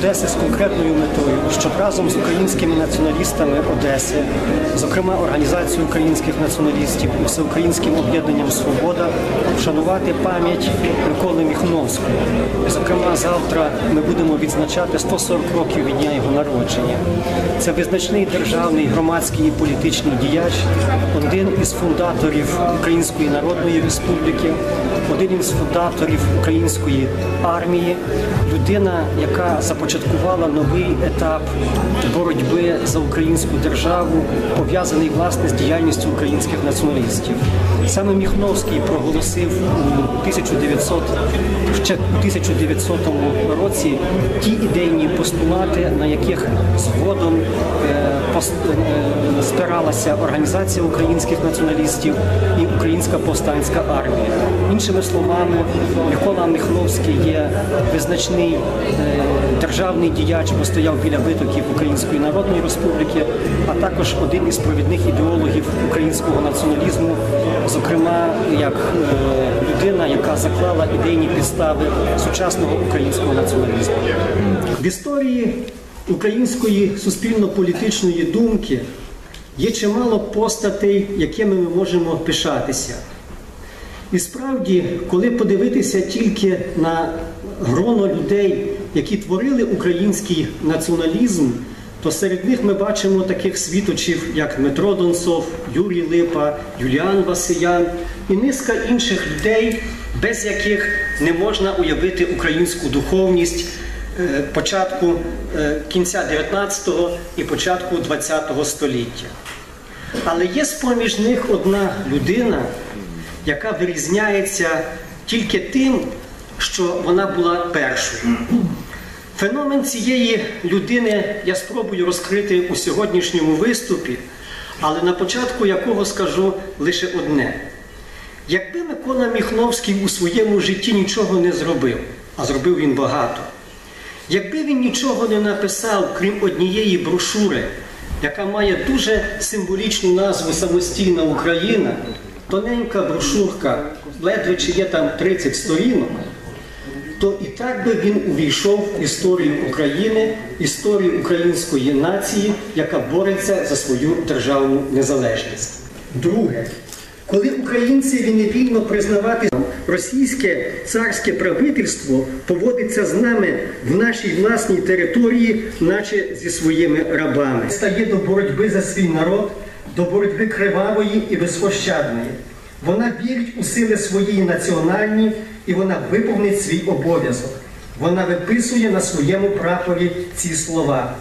Одеси з конкретною метою, щоб разом з українськими націоналістами Одеси, зокрема організацією українських націоналістів і всеукраїнським об'єднанням Свобода, вшанувати пам'ять Миколи Міхновського. Зокрема, завтра ми будемо відзначати 140 років від дня його народження. Це визначний державний громадський і політичний діяч, один із фундаторів Української Народної Республіки, один із фундаторів української армії, людина, яка започаткувала новий етап боротьби за українську державу, пов'язаний власне з діяльністю українських націоналістів. Саме Міхновський проголосив у 1900, ще у 1900 році ті ідейні постулати, на яких згодом е, е, спиралася організація українських націоналістів і українська повстанська армія. Іншими словами, Микола Михновський є визначний е, державний діяч, бо стояв біля витоків Української Народної Республіки, а також один із провідних ідеологів українського націоналізму, зокрема як е, людина, яка заклала ідейні підстави сучасного українського націоналізму. В історії української суспільно-політичної думки є чимало постатей, якими ми можемо пишатися. І справді, коли подивитися тільки на гроно людей, які творили український націоналізм, то серед них ми бачимо таких світочів, як Дмитро Донцов, Юрій Липа, Юліан Васиян і низка інших людей, без яких не можна уявити українську духовність е, початку е, кінця 19-го і початку 20-го століття. Але є з-поміж них одна людина, яка вирізняється тільки тим, що вона була першою. Феномен цієї людини я спробую розкрити у сьогоднішньому виступі, але на початку якого скажу лише одне. Якби Микола Міхновський у своєму житті нічого не зробив, а зробив він багато, якби він нічого не написав, крім однієї брошури, яка має дуже символічну назву Самостійна Україна, тоненька брошурка, ледве чи є там 30 сторінок, то і так би він увійшов в історію України, історію української нації, яка бореться за свою державну незалежність. Друге, коли українці не вільно признавати російське царське правительство поводиться з нами в нашій власній території, наче зі своїми рабами, стає до боротьби за свій народ, до боротьби кривавої і безпощадної. Вона вірить у сили своєї національні і вона виповнить свій обов'язок. Вона виписує на своєму прапорі ці слова.